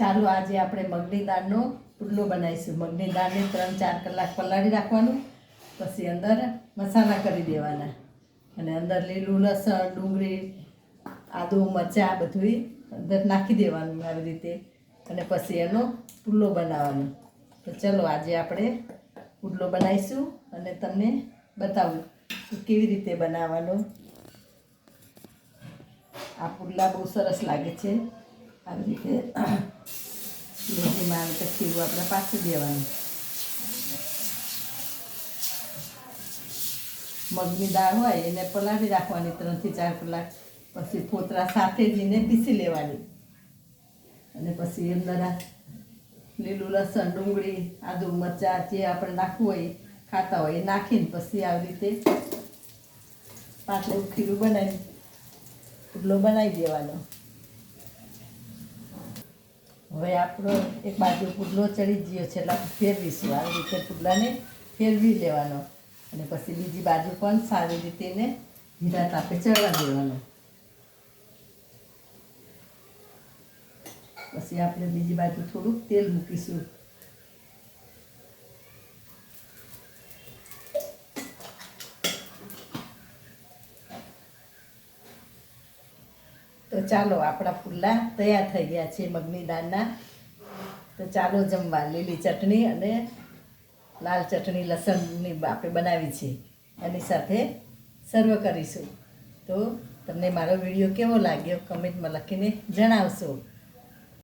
ચાલો આજે આપણે મગની દાળનો પુડલો બનાવીશું. મગની દાળને ત્રણ ચાર કલાક પલાળી રાખવાનું, પછી અંદર મસાલા કરી દેવાના. અને અંદર લીલું લસણ, ડુંગળી, આદુ, મરચાં બધું અંદર નાખી દેવાનું આવી રીતે. અને પછી એનો પુડલો બનાવવાનો. તો ચલો આજે આપણે પુડલો બનાવીશું અને તમને બતાવું કેવી રીતે બનાવવાનો. આ પુડલા બહુ સરસ લાગે છે. આવી રીતે લોહીમાં આવી ખીરું આપણે પાછું દેવાનું. મગની દાળ હોય એને પલાળી રાખવાની ત્રણથી ચાર કલાક. પછી ફોતરા સાથે જ એને પીસી લેવાની. અને પછી અંદર લીલું લસણ, ડુંગળી, આદુ મરચાં જે આપણે નાખવું હોય ખાતા હોય એ નાખીને પછી આવી રીતે પાતળું ખીરું બનાવી, પુડલો બનાવી દેવાનો. હવે આપણો એક બાજુ પુડલો ચડી ગયો છે, એટલે ફેરવીશું. આવી રીતે પુડલાને ફેરવી લેવાનો. અને પછી બીજી બાજુ પણ સારી રીતે એને ધીરા તાપે ચડવા દેવાનો. પછી આપણે બીજી બાજુ થોડુંક તેલ મૂકીશું. તો ચાલો, આપણા ફુલ્લા તૈયાર થઈ ગયા છે મગની દાળના. તો ચાલો જમવા, લીલી ચટણી અને લાલ ચટણી, લસણની આપણે બનાવી છે. એની સાથે સર્વ કરીશું. તો તમને મારો વીડિયો કેવો લાગ્યો? કમેન્ટમાં લખીને જણાવશો.